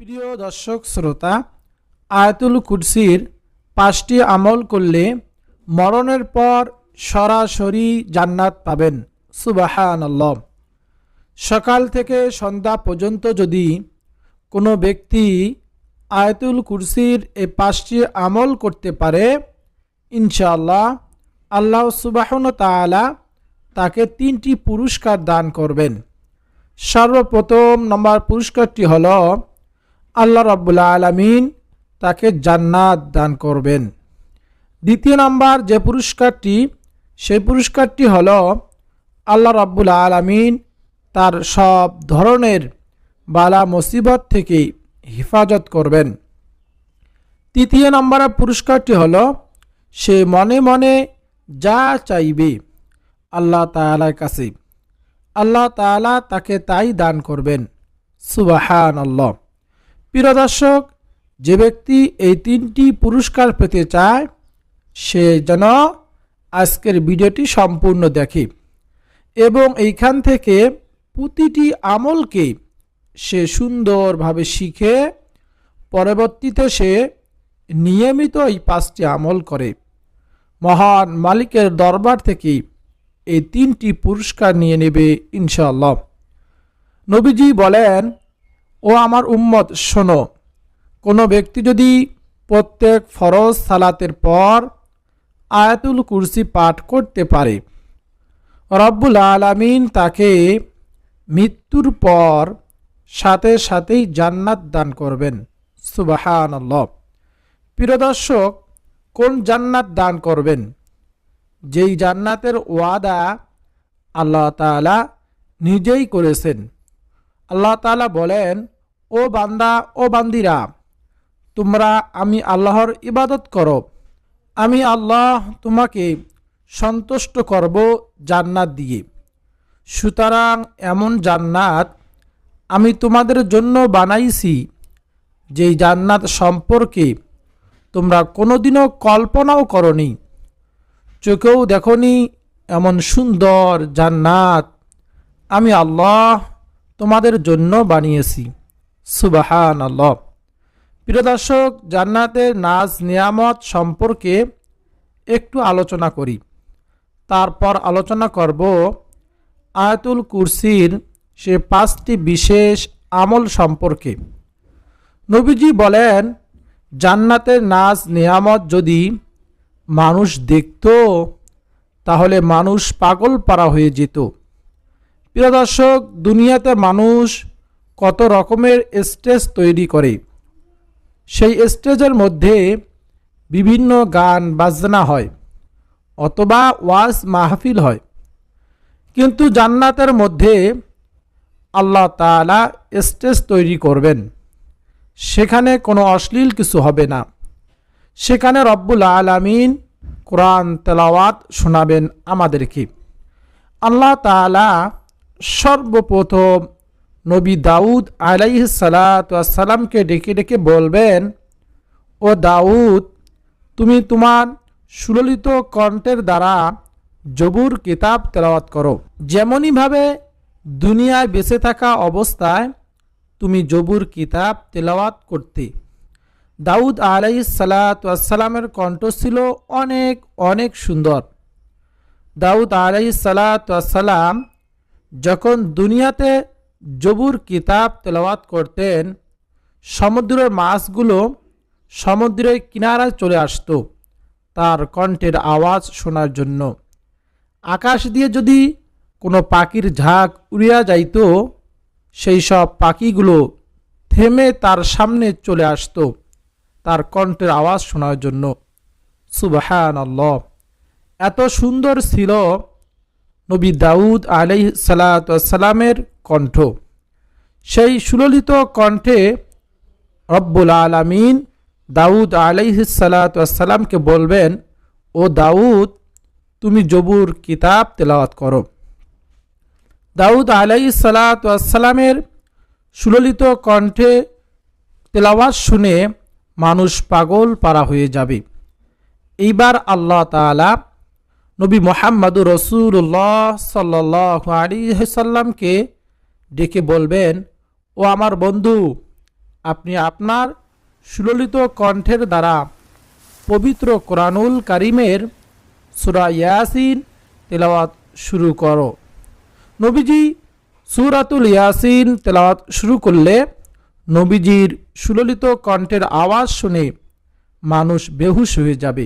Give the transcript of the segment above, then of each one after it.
প্রিয় দর্শক শ্রোতা, আয়াতুল কুরসির পাঁচটি আমল করলে মরণের পর সরাসরি জান্নাত পাবেন। সুবাহান সকাল থেকে সন্ধ্যা পর্যন্ত যদি কোনো ব্যক্তি আয়াতুল কুরসির এই পাঁচটি আমল করতে পারে, ইনশাআল্লাহ আল্লাহ সুবাহন তাআলা তাকে তিনটি পুরস্কার দান করবেন। সর্বপ্রথম নম্বর পুরস্কারটি হল আল্লাহ রাব্বুল আলমিন তাকে জান্নাত দান করবেন। দ্বিতীয় নম্বর যে পুরস্কারটি, সেই পুরস্কারটি হল আল্লাহ রাব্বুল আলমিন তার সব ধরনের বালা মুসিবত থেকে হেফাজত করবেন। তৃতীয় নম্বরের পুরস্কারটি হল, সে মনে মনে যা চাইবে আল্লাহ তালার কাছে। আল্লাহ তালা তাকে তাই দান করবেন। সুবাহান আল্লাহ প্রিয় দর্শক, যে ব্যক্তি এই তিনটি পুরস্কার পেতে চায়, সে যেন আজকের ভিডিওটি সম্পূর্ণ দেখে এবং এইখান থেকে প্রতিটি আমলকে সে সুন্দরভাবে শিখে, পরবর্তীতে সে নিয়মিত এই পাঁচটি আমল করে। মহান মালিকের দরবার থেকে এই তিনটি পুরস্কার নিয়ে নেবে ইনশাআল্লাহ। নবীজি বলেন ও আমার উম্মত, শোনো, কোনো ব্যক্তি যদি প্রত্যেক ফরজ সালাতের পর আয়াতুল কুরসি পাঠ করতে পারে, রব্বুল আলামিন তাকে মৃত্যুর পর সাথে সাথেই জান্নাত দান করবেন। সুবাহান প্রিয় দর্শক, কোন জান্নাত দান করবেন? যেই জান্নাতের ওয়াদা আল্লাহ তালা নিজেই করেছেন। আল্লাহ তালা বলেন, ও বান্দা, ও বান্দিরা, তোমরা আমি আল্লাহর ইবাদত করো। আমি আল্লাহ তোমাকে সন্তুষ্ট করব জান্নাত দিয়ে। সুতরাং এমন জান্নাত আমি তোমাদের জন্য বানাইছি, যেই জান্নাত সম্পর্কে তোমরা কোনোদিনও কল্পনাও করনি। চোখেও দেখনি এমন সুন্দর জান্নাত। আমি আল্লাহ তোমাদের জন্য বানিয়েছি। সুবাহান আল্লাহ প্রিয় দর্শক, জান্নাতের নাজ নিয়ামত সম্পর্কে একটু আলোচনা করি। তারপর আলোচনা করব আয়াতুল কুরসির সে পাঁচটি বিশেষ আমল সম্পর্কে। নবীজি বলেন, জান্নাতের নাজ নিয়ামত যদি মানুষ দেখত, তাহলে মানুষ পাগল পারা হয়ে যেত। প্রিয় দর্শক, দুনিয়াতে মানুষ কত রকমের স্টেজ তৈরি করে। সেই স্টেজের মধ্যে বিভিন্ন গান, বাজনা হয় অথবা ওয়াজ মাহফিল হয়। কিন্তু জান্নাতের মধ্যে আল্লাহ তালা স্টেজ তৈরি করবেন। সেখানে কোনো অশ্লীল কিছু হবে না। সেখানে রব্বুল আলামিন কোরআন তেলাওয়াত শোনাবেন আমাদেরকে। আল্লাহ তালা সর্বপ্রথম নবী দাউদ আলাইহ সালাতামকে ডেকে ডেকে বলবেন, ও দাউদ, তুমি তোমার সুললিত কণ্ঠের দ্বারা জবুর কিতাব তেলাওয়াত করো। যেমনইভাবে দুনিয়ায় বেঁচে থাকা অবস্থায় তুমি জবুর কিতাব তেলাওয়াত করতে। দাউদ আলাই সালাতামের কণ্ঠ ছিল অনেক অনেক সুন্দর। দাউদ আলাই সালাতাম যখন দুনিয়াতে জবুর কিতাব তেলাওয়াত করতেন, সমুদ্রের মাছগুলো সমুদ্রের কিনারায় চলে আসতো তার কণ্ঠের আওয়াজ শোনার জন্য। আকাশ দিয়ে যদি কোনো পাখির ঝাঁক উড়িয়া যাইত, সেই সব পাখিগুলো থেমে তার সামনে চলে আসতো তার কণ্ঠের আওয়াজ শোনার জন্য। সুবাহান এত সুন্দর ছিল নবী দাউদ আলাই সালাতামের কণ্ঠ। সেই সুললিত কণ্ঠে রব্বুল আলমিন দাউদ আলাইহ সালাতামকে বলবেন, ও দাউদ, তুমি জবুর কিতাব তেলাওয়াত করো। দাউদ আলাই সালাতামের সুললিত কণ্ঠে তেলাওয়াত শুনে মানুষ পাগল পারা হয়ে যাবে। এইবার আল্লাহ তালা নবী মোহাম্মদুর রসুল্লাহ সাল্লাহ আলী সাল্লামকে ডেকে বলবেন, ও আমার বন্ধু, আপনি আপনার সুললিত কণ্ঠের দ্বারা পবিত্র কোরআনুল কারিমের সুরা ইয়াসিন তেলাওয়াত শুরু করো। নবীজি সুরাতুল ইয়াসিন তেলাওয়াত শুরু করলে নবীজির সুললিত কণ্ঠের আওয়াজ শুনে মানুষ বেহুশ হয়ে যাবে।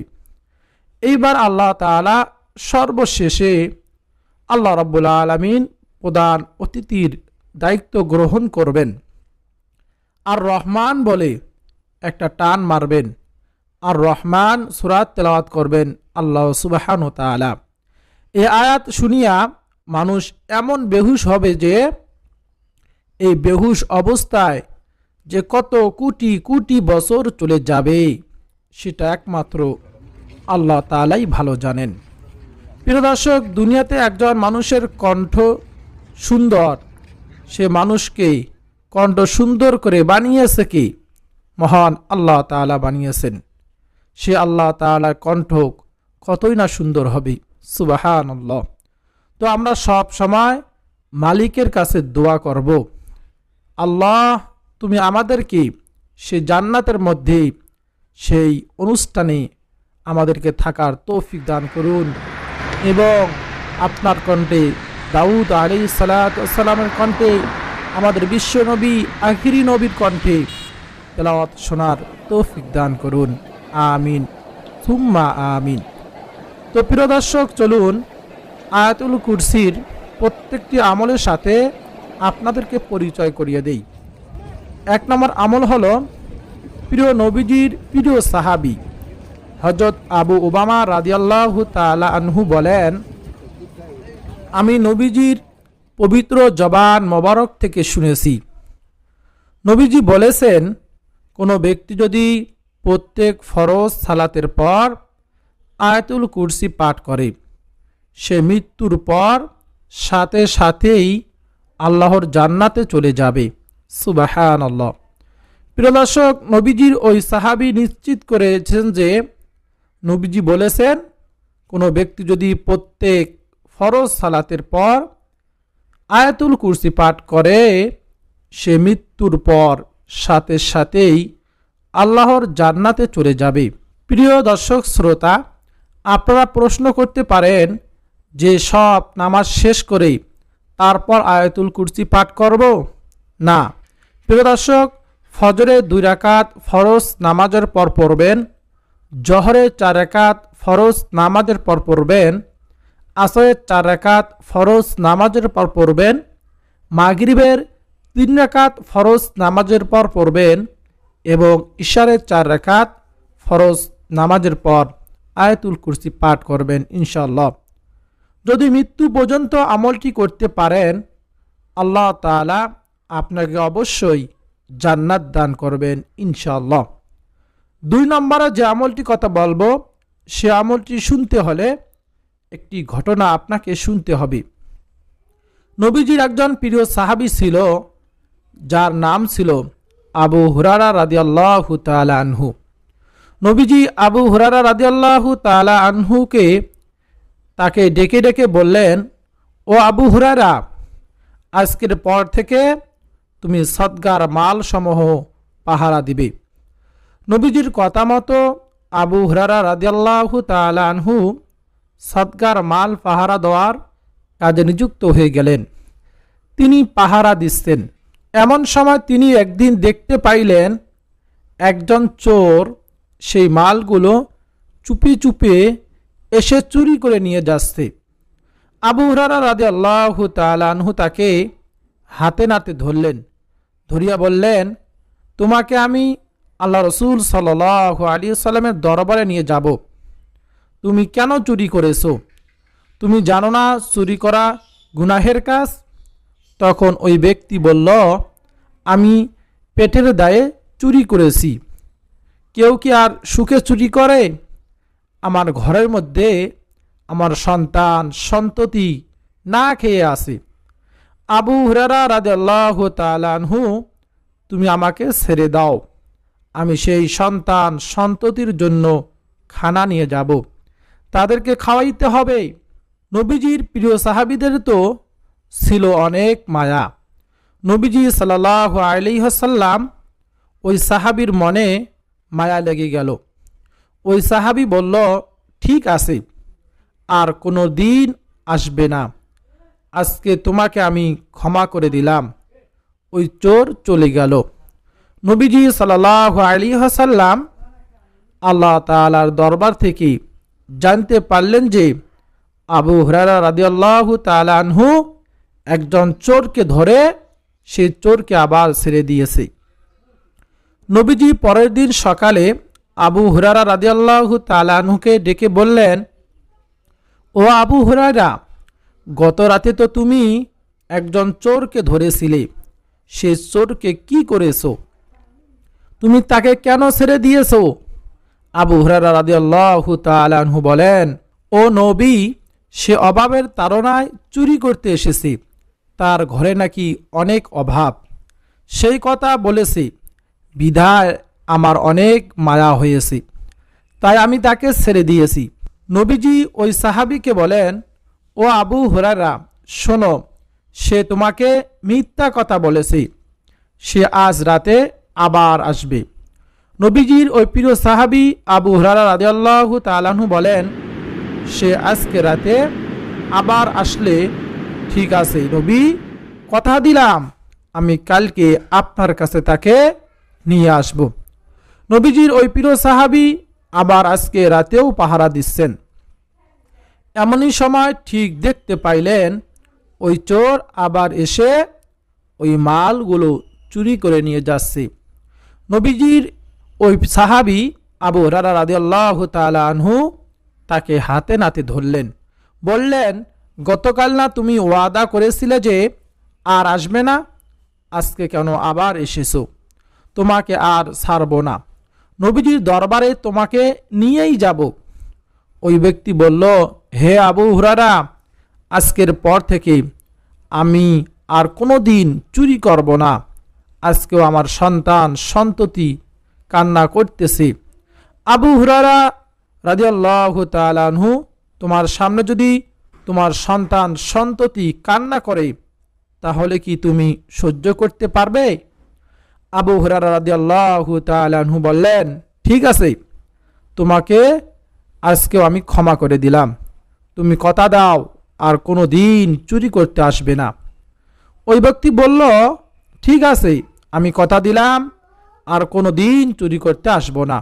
এইবার আল্লাহ তাআলা সর্বশেষে আল্লাহ রাব্বুল আলমিন প্রধান অতিথির দায়িত্ব গ্রহণ করবেন। আর রহমান বলে একটা টান মারবেন। আর রহমান সুরাত তেলাওয়াত করবেন আল্লাহ সুবাহান তালা এ আয়াত শুনিয়া মানুষ এমন বেহুশ হবে যে, এই বেহুশ অবস্থায় যে কত কোটি কোটি বছর চলে যাবে, সেটা একমাত্র আল্লাহ তালাই ভালো জানেন। প্রিয় দর্শক, দুনিয়াতে একজন মানুষের কণ্ঠ সুন্দর। সে মানুষকে কণ্ঠ সুন্দর করে বানিয়েছে কি? মহান আল্লাহ তাআলা বানিয়েছেন। সে আল্লাহ তাআলার কণ্ঠ কতই না সুন্দর হবে? সুবাহান আল্লাহ তো আমরা সব সময় মালিকের কাছে দোয়া করব। আল্লাহ, তুমি আমাদেরকে সে জান্নাতের মধ্যে সেই অনুষ্ঠানে আমাদেরকে থাকার তৌফিক দান করুন। এবং আপনার কণ্ঠে, দাউদ আলী সালাতামের কণ্ঠে, আমাদের বিশ্ব নবী, আখিরি নবীর কণ্ঠে তেলাওয়াত শোনার তৌফিক দান করুন। আমিন। সুম্মা আমিন। তো প্রিয় দর্শক, চলুন আয়াতুল কুরসির প্রত্যেকটি আমলের সাথে আপনাদেরকে পরিচয় করিয়ে দেই। এক নম্বর আমল হলো, প্রিয় নবীজির প্রিয় সাহাবি হজরত আবু ওবামা রাদিয়াল্লাহু তালা আনহু বলেন, আমি নবীজির পবিত্র জবান মোবারক থেকে শুনেছি। নবীজি বলেছেন, কোনো ব্যক্তি যদি প্রত্যেক ফরজ সালাতের পর আয়াতুল কুরসি পাঠ করে, সে মৃত্যুর পর সাথে সাথেই আল্লাহর জান্নাতে চলে যাবে। সুবাহান আল্লাহ প্রিয় দর্শক, নবীজির ওই সাহাবি নিশ্চিত করেছেন যে নবীজি বলেছেন, কোনো ব্যক্তি যদি প্রত্যেক ফরজ সালাতের পর আয়াতুল কুরসি পাঠ করে, সে মৃত্যুর পর সাথে সাথেই আল্লাহর জান্নাতে চলে যাবে। প্রিয় দর্শক, শ্রোতা, আপনারা প্রশ্ন করতে পারেন যে সব নামাজ শেষ করে তারপর আয়াতুল কুরসি পাঠ করব? না। প্রিয় দর্শক ফজরে দুই রাকাত ফরজ নামাজের পর পড়বেন। জহরে চার রাকাত ফরজ নামাজের পর পড়বেন আসরের চার রাকাত ফরজ নামাজের পর পড়বেন, মাগরিবের তিন রাকাত ফরজ নামাজের পর পড়বেন এবং ইশারের চার রাকাত ফরজ নামাজের পর আয়াতুল কুরসি পাঠ করবেন ইনশাল্লাহ যদি মৃত্যু পর্যন্ত আমলটি করতে পারেন, আল্লাহ তাআলা আপনাকে অবশ্যই জান্নাত দান করবেন ইনশাল্লাহ দুই নম্বরে যে আমলটি কথা বলব, সে আমলটি শুনতে হলে একটি ঘটনা আপনাকে শুনতে হবে। নবীজির একজন প্রিয় সাহাবি ছিল, যার নাম ছিল আবু হুরারা রাদিয়াল্লাহু তাআলা আনহু। নবীজি আবু হুরারা রাদিয়াল্লাহু তালা আনহুকে তাকে ডেকে ডেকে বললেন, ও আবু হুরারা আজকের পর থেকে তুমি সদ্গার মাল সমূহ পাহারা দিবে। নবীজির কথা মতো আবু হুরারা রাদিয়াল্লাহু তাআলা আনহু সদ্গার মাল পাহারা দেওয়ার কাজে নিযুক্ত হয়ে গেলেন। তিনি পাহারা দিচ্ছেন। এমন সময় তিনি একদিন দেখতে পাইলেন একজন চোর সেই মালগুলো চুপি চুপে এসে চুরি করে নিয়ে যাচ্ছে। আবু হুরারা রাদে আল্লাহ তালানহু তাকে হাতে নাতে ধরলেন, ধরিয়া বললেন, তোমাকে আমি আল্লাহ রসুল সাল আলী সাল্লামের দরবারে নিয়ে যাব। তুমি কেন চুরি করেছ? তুমি জানো না চুরি করা গুনাহের কাজ? তখন ওই ব্যক্তি বলল, আমি পেটের দায়ে চুরি করেছি। কেউ কি আর সুখে চুরি করে? আমার ঘরের মধ্যে আমার সন্তান সন্ততি না খেয়ে আসে আবু হুরারা রাজ আল্লাহ তালানহু তুমি আমাকে ছেড়ে দাও। আমি সেই সন্তান সন্ততির জন্য খানা নিয়ে যাব। তাদেরকে খাওয়াইতে হবে। নবীজির প্রিয় সাহাবিদের তো ছিল অনেক মায়া। নবীজি সাল্লাহ আলিহাসাল্লাম ওই সাহাবির মনে মায়া লেগে গেল। ওই সাহাবি বলল, ঠিক আছে, আর কোনো দিন আসবে না। আজকে তোমাকে আমি ক্ষমা করে দিলাম। ওই চোর চলে গেল। নবীজি সাল্লাহ আলী হাসাল্লাম আল্লাহ তালার দরবার থেকে জানতে পারলেন যে আবু হরারা রাদিয়াল্লাহু তালানহু একজন চোরকে ধরে সে চোরকে আবার ছেড়ে দিয়েছে। নবীজি পরের দিন সকালে আবু হুরারা রাদিয়াল্লাহু তালানহুকে ডেকে বললেন, ও আবু হুরারা গত রাতে তো তুমি একজন চোরকে ধরেছিলে, সে চোরকে কি করেছ? তুমি তাকে কেন ছেড়ে দিয়েছ? আবু হুরারা রাদিয়াল্লাহু তালানহু বলেন, ও নবী, সে অভাবের তাড়নায় চুরি করতে এসেছে। তার ঘরে নাকি অনেক অভাব। সেই কথা বলেছি, বিধায় আমার অনেক মায়া হয়েছে। তাই আমি তাকে ছেড়ে দিয়েছি। নবীজি ওই সাহাবিকে বলেন, ও আবু হুরারা শোনো, সে তোমাকে মিথ্যা কথা বলেছে। সে আজ রাতে আবার আসবে। নবীজির ওই প্রিয় সাহাবি আবু হুরারা রাদিয়াল্লাহু তালাহু বলেন, সে আজকে রাতে আবার আসলে ঠিক আছে, নবী, কথা দিলাম, আমি কালকে আপনার কাছে তাকে নিয়ে আসব। নবীজির ওই প্রিয় সাহাবি আবার আজকে রাতেও পাহারা দিচ্ছেন। এমনই সময় ঠিক দেখতে পাইলেন, ওই চোর আবার এসে ওই মালগুলো চুরি করে নিয়ে যাচ্ছে। নবীজির ওই সাহাবি আবু রারা রাদি আল্লাহ আনহু তাকে হাতে নাতে ধরলেন। বললেন, গতকাল না তুমি ওয়াদা করেছিলে যে আর আসবে না, আজকে কেন আবার এসেছ? তোমাকে আর ছাড়ব না। নবীজির দরবারে তোমাকে নিয়েই যাব। ওই ব্যক্তি বলল, হে আবু হুরারা আজকের পর থেকে আমি আর কোনো দিন চুরি করব না। আজকেও আমার সন্তান সন্ততি কান্না করতেছে। আবু হুরারা রাজিয়াল্লাহ তালানহু তোমার সামনে যদি তোমার সন্তান সন্ততি কান্না করে, তাহলে কি তুমি সহ্য করতে পারবে? আবু হুরারা রাদিয়াল্লাহু তাআলাহু বললেন, ঠিক আছে, তোমাকে আজকেও আমি ক্ষমা করে দিলাম। তুমি কথা দাও, আর কোনো দিন চুরি করতে আসবে না। ওই ব্যক্তি বলল, ঠিক আছে আমি কথা দিলাম, আর কোনো দিন চুরি করতে আসব না।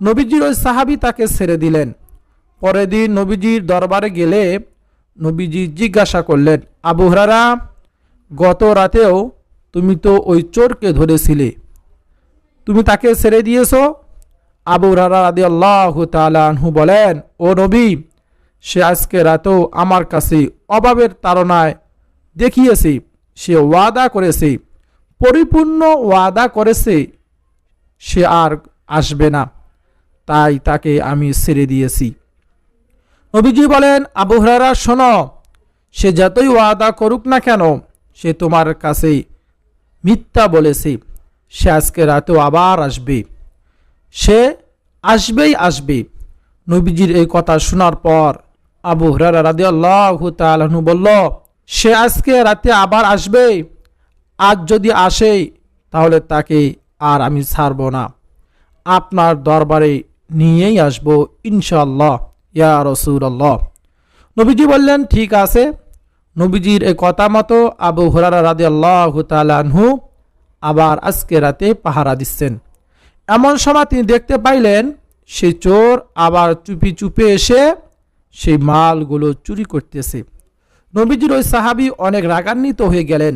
নবীজির ওই সাহাবি তাকে ছেড়ে দিলেন। পরের দিন নবীজির দরবারে গেলে নবীজি জিজ্ঞাসা করলেন, আবু হরারা গত রাতেও তুমি তো ওই চোরকে ধরেছিলে। তুমি তাকে ছেড়ে দিয়েছ? আবু রারা রাদি আল্লাহ তালু বলেন, ও নবী, সে আজকে রাতেও আমার কাছে অভাবের তাড়নায় দেখিয়েছে, সে ওয়াদা করেছে। পরিপূর্ণ ওয়াদা করেছে, সে আর আসবে না। তাই তাকে আমি ছেড়ে দিয়েছি। নবীজি বলেন, আবু হরারা শোনো, সে যতই ওয়াদা করুক না কেন, সে তোমার কাছে মিথ্যা বলেছে। সে আজকে রাতেও আবার আসবে। সে আসবেই আসবে। নবীজির এই কথা শোনার পর আবু হরারা রাদি আল্লাহ তালু বলল, সে আজকে রাতে আবার আসবে? আজ যদি আসে, তাহলে তাকে আর আমি ছাড়ব না। আপনার দরবারে নিয়েই আসব ইনশাল্লাহ ইয়া রসুল্লাহ নবীজি বললেন, ঠিক আছে। নবীজির এ কথা মতো আবু হরারা রাদি আল্লাহ তালানহু আবার আজকে রাতে পাহারা দিচ্ছেন। এমন সময় তিনি দেখতে পাইলেন সেই চোর আবার চুপি চুপে এসে সেই মালগুলো চুরি করতেছে। নবীজির ওই সাহাবি অনেক রাগান্বিত হয়ে গেলেন।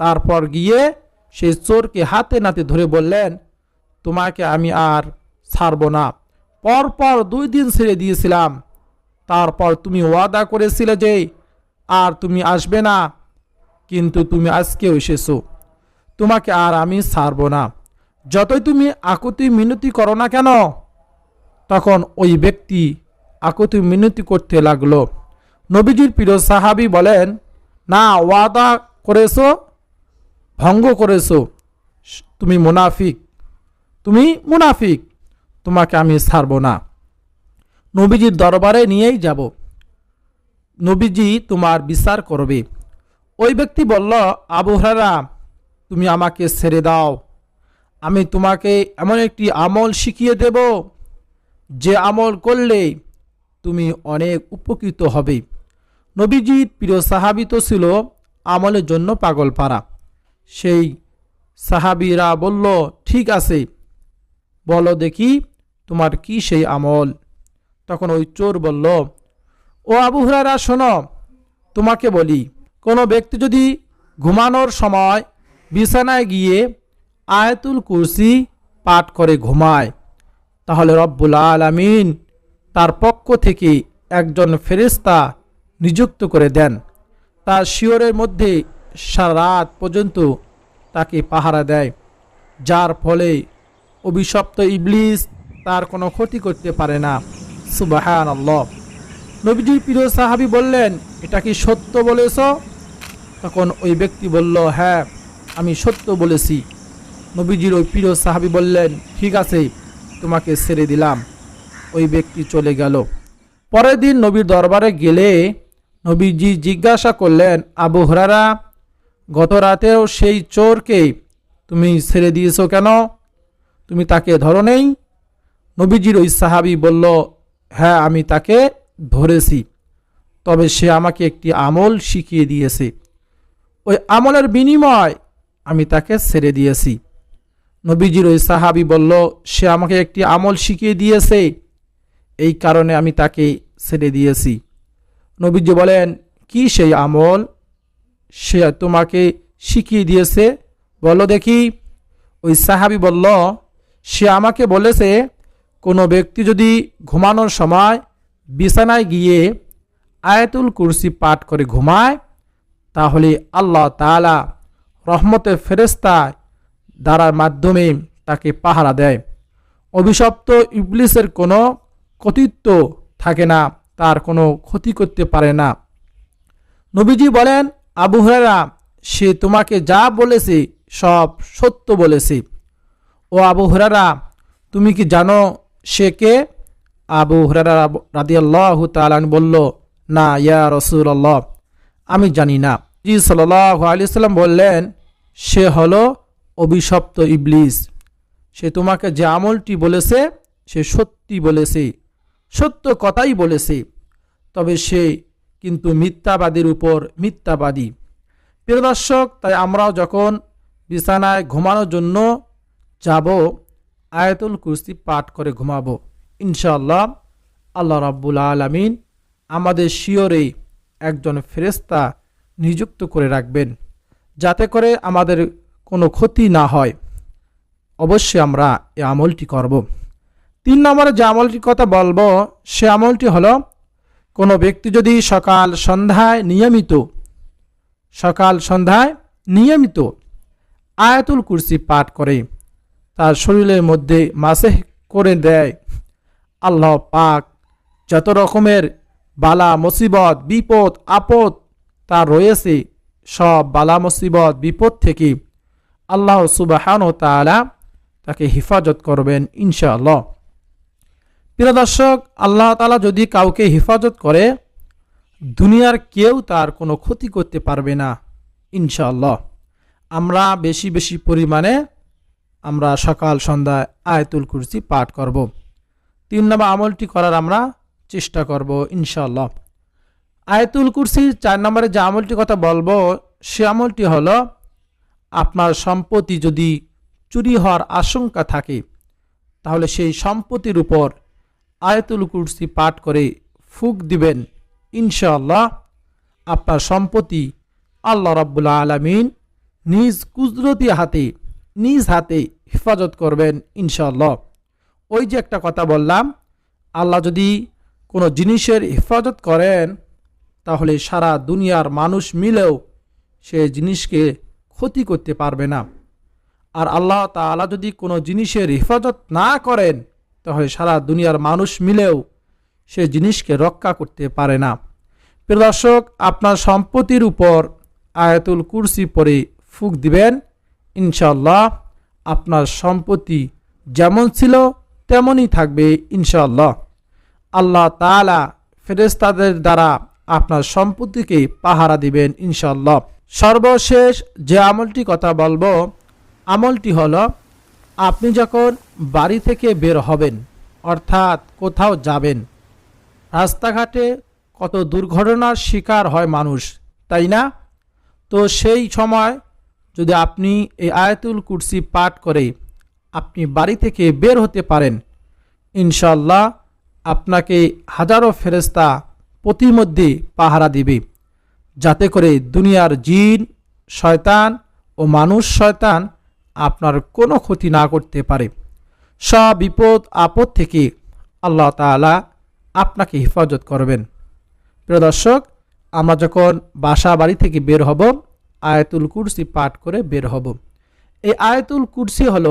তারপর গিয়ে সেই চোরকে হাতে নাতে ধরে বললেন, তোমাকে আমি আর ছাড়ব না। পরপর দুই দিন ছেড়ে দিয়েছিলাম। তারপর তুমি ওয়াদা করেছিলে যে আর তুমি আসবে না, কিন্তু তুমি আজকেও এসেছ। তোমাকে আর আমি ছাড়ব না। যতই তুমি আকুতি মিনতি করো না কেন, তখন ওই ব্যক্তি আকুতি মিনতি করতে লাগল। নবীজির প্রিয় সাহাবি বলেন, না, ওয়াদা করেছ ভঙ্গ করেছ তুমি মুনাফিক। তুমি মুনাফিক, তোমাকে আমি ছাড়ব না। নবীজির দরবারে নিয়েই যাব। নবীজি তোমার বিচার করবে। ওই ব্যক্তি বলল, আবু হরারা তুমি আমাকে ছেড়ে দাও। আমি তোমাকে এমন একটি আমল শিখিয়ে দেব, যে আমল করলে তুমি অনেক উপকৃত হবে। নবীজির প্রিয় সাহাবি তো ছিল আমলের জন্য পাগল পারা সেই সাহাবিরা বলল, ঠিক আছে, বলো দেখি তোমার কি সেই আমল? তখন ওই চোর বলল, ও আবু হুরারা শোনো, তোমাকে বলি, কোনো ব্যক্তি যদি ঘুমানোর সময় বিছানায় গিয়ে আয়াতুল কুরসি পাঠ করে ঘুমায়, তাহলে রব্বুল আলামিন তার পক্ষ থেকে একজন ফেরেস্তা নিযুক্ত করে দেন। তার শিওরের মধ্যে সারা রাত পর্যন্ত তাকে পাহারা দেয়, যার ফলে অভিশপ্ত ইবলিস তার কোনো ক্ষতি করতে পারে না। সুবাহান আল্লাহ নবীজির প্রিয় সাহাবি বললেন, এটা কি সত্য বলেছ? তখন ওই ব্যক্তি বলল হ্যাঁ আমি সত্য বলেছি। নবীজির ওই প্রিয় সাহাবি বললেন, ঠিক আছে, তোমাকে ছেড়ে দিলাম। ওই ব্যক্তি চলে গেল। পরের দিন নবীর দরবারে গেলে নবীজি জিজ্ঞাসা করলেন, আবু হরারা গত রাতেও সেই চোরকে তুমি ছেড়ে দিয়েছ কেন? তুমি তাকে ধরো নেই? নবীজির ওই সাহাবি বলল হ্যাঁ আমি তাকে ধরেছি, তবে সে আমাকে একটি আমল শিখিয়ে দিয়েছে। ওই আমলের বিনিময় আমি তাকে ছেড়ে দিয়েছি। নবীজির ওই সাহাবি বলল, সে আমাকে একটি আমল শিখিয়ে দিয়েছে, এই কারণে আমি তাকে ছেড়ে দিয়েছি। নবীজি বলেন, কি সেই আমল? সে তোমাকে শিখিয়ে দিয়েছে। বলো দেখি, ওই সাহাবি বলল, সে আমাকে বলেছে, কোনো ব্যক্তি যদি ঘুমানোর সময় বিছানায় গিয়ে আয়াতুল কুরসি পাঠ করে ঘুমায়, তাহলে আল্লাহ তাআলা রহমতের ফেরেস্তায় দ্বারার মাধ্যমে তাকে পাহারা দেয়। অভিশপ্ত ইবলিসের কোনো কতিত্ব থাকে না, তার কোনো ক্ষতি করতে পারে না। নবীজি বলেন আবু হুরারা সে তোমাকে যা বলেছে সব সত্য বলেছে। ও আবু হুরারা তুমি কি জানো সে কে? আবু হুরারা রাদিয়াল্লাহু তালান বলল, না, ইয়া রাসূলুল্লাহ, আমি জানি না। জি সাল্লাল্লাহু আলাইহি সাল্লাম বললেন, সে হলো অভিশপ্ত ইবলিস। সে তোমাকে যে আমলটি বলেছে, সে সত্যি বলেছে, সত্য কথাই বলেছে। তবে সে কিন্তু মিথ্যাবাদীর উপর মিথ্যাবাদী। প্রিয় দর্শক, তাই আমরাও যখন বিছানায় ঘুমানোর জন্য যাব, আয়াতুল কুস্তি পাঠ করে ঘুমাবো। ইনশাআল্লাহ, আল্লাহ রাব্বুল আলামিন আমাদের শিওরে একজন ফেরেস্তা নিযুক্ত করে রাখবেন, যাতে করে আমাদের কোনো ক্ষতি না হয়। অবশ্যই আমরা এই আমলটি করব। তিন নম্বরে যে আমলটির কথা বলব, সে আমলটি হলো কোনো ব্যক্তি যদি সকাল সন্ধ্যায় নিয়মিত, সকাল সন্ধ্যায় নিয়মিত আয়াতুল কুরসি পাঠ করে, তার শরীরের মধ্যে মাসেহ করে দেয়, আল্লাহ পাক যত রকমের বালা, মুসিবত, বিপদ, আপদ তা রয়েছে, সব বালা, মুসিবত, বিপদ থেকে আল্লাহ সুবাহান ও তালা তাকে হেফাজত করবেন ইনশাআল্লাহ। প্রিয় দর্শক, আল্লাহ তালা যদি কাউকে হেফাজত করে, দুনিয়ার কেউ তার কোনো ক্ষতি করতে পারবে না, ইনশাআল্লাহ। আমরা বেশি বেশি পরিমাণে আমরা সকাল সন্ধ্যায় আয়তুল কুরসি পাঠ করব। তিন নম্বর আমলটি করার আমরা চেষ্টা করব, ইনশাআল্লাহ। আয়তুল কুরসির চার নম্বরে যে আমলটি কথা বলব, সে আমলটি হলো, আপনার সম্পত্তি যদি চুরি হওয়ার আশঙ্কা থাকে, তাহলে সেই সম্পত্তির উপর আয়াতুল কুরসি পাঠ করে ফুক দিবেন, ইনশাআল্লাহ আপনার সম্পত্তি আল্লাহ রাব্বুল আলমিন নিজ কুদরতি হাতে, নিজ হাতে হেফাজত করবেন, ইনশাআল্লাহ। ওই যে একটা কথা বললাম, আল্লাহ যদি কোনো জিনিসের হেফাজত করেন, তাহলে সারা দুনিয়ার মানুষ মিলেও সে জিনিসকে ক্ষতি করতে পারবে না। আর আল্লাহ তাআলা যদি কোনো জিনিসের হেফাজত না করেন তাহলে সারা দুনিয়ার মানুষ মিলেও সে জিনিসকে রক্ষা করতে পারে না। প্রিয় দর্শক, আপনার সম্পত্তির উপর আয়াতুল কুরসি পরে ফুক দিবেন। ইনশাল্লাহ আপনার সম্পত্তি যেমন ছিল তেমনই থাকবে ইনশাল্লাহ আল্লাহ তাআলা ফেরেস্তাদের দ্বারা আপনার সম্পত্তিকে পাহারা দিবেন ইনশাল্লাহ সর্বশেষ যে আমলটি কথা বলব, আমলটি হলো আপনি যখন বাড়ি থেকে বের হবেন, অর্থাৎ কোথাও যাবেন, রাস্তাঘাটে কত দুর্ঘটনার শিকার হয় মানুষ, তাই না? তো সেই সময় যদি আপনি এই আয়াতুল কুরসি পাঠ করে আপনি বাড়ি থেকে বের হতে পারেন ইনশাল্লাহ আপনাকে হাজারো ফেরেস্তা প্রতিমধ্যে পাহারা দিবে। যাতে করে দুনিয়ার জিন, শয়তান ও মানুষ শয়তান আপনার কোনো ক্ষতি না করতে পারে। সব বিপদ আপদ থেকে আল্লাহ তাআলা আপনাকে হেফাজত করবেন। প্রিয় দর্শক, আমরা যখন বাসা বাড়ি থেকে বের হব, আয়াতুল কুরসি পাঠ করে বের হব। এই আয়াতুল কুরসি হল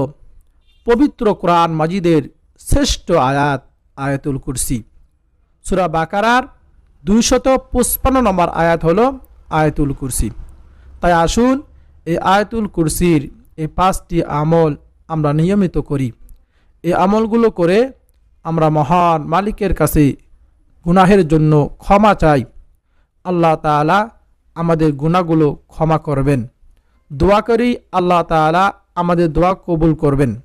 পবিত্র কোরআন মাজিদের শ্রেষ্ঠ আয়াত, আয়াতুল কুরসি। সুরা বাকারার দুইশত পঁচপান্ন নম্বর আয়াত হলো আয়াতুল কুরসি। তাই আসুন এই আয়াতুল কুরসির এই পাঁচটি আমল আমরা নিয়মিত করি। এই আমলগুলো করে আমরা মহান মালিকের কাছে গুনাহের জন্য ক্ষমা চাই। আল্লাহ তাআলা আমাদের গুনাহগুলো ক্ষমা করবেন। দোয়া করি আল্লাহ তাআলা আমাদের দোয়া কবুল করবেন।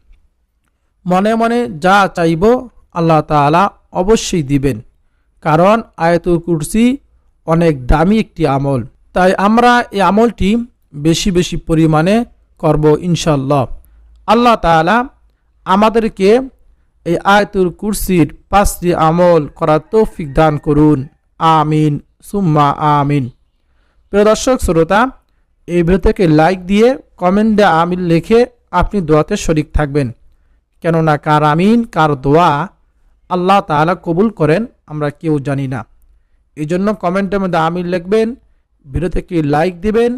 মনে মনে যা চাইব আল্লাহ তাআলা অবশ্যই দিবেন। কারণ আয়াতুল কুরসি অনেক দামি একটি আমল। তাই আমরা এই আমলটি বেশি বেশি পরিমাণে করব ইনশাল্লাহ আল্লাহ তাআলা আমাদেরকে এই আয়াতুল কুরসির পাঁচটি আমল করার তৌফিক দান করুন। আমিন, সুম্মা আমিন। প্রিয় দর্শক, শ্রোতা, এই ভিডিওটাকে লাইক দিয়ে কমেন্টে আমিন লিখে আপনি দোয়াতে শরিক থাকবেন। কেননা কার আমিন, কার দোয়া আল্লাহ তাআলা কবুল করেন, আমরা কেউ জানি না। এই জন্য কমেন্টের মধ্যে আমিন লিখবেন ভিডিওটাকে লাইক দিবেন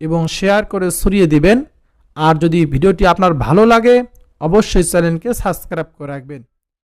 এবং শেয়ার করে ছড়িয়ে দিবেন। আর যদি ভিডিওটি আপনার ভালো লাগে অবশ্যই চ্যানেলকে সাবস্ক্রাইব করে রাখবেন।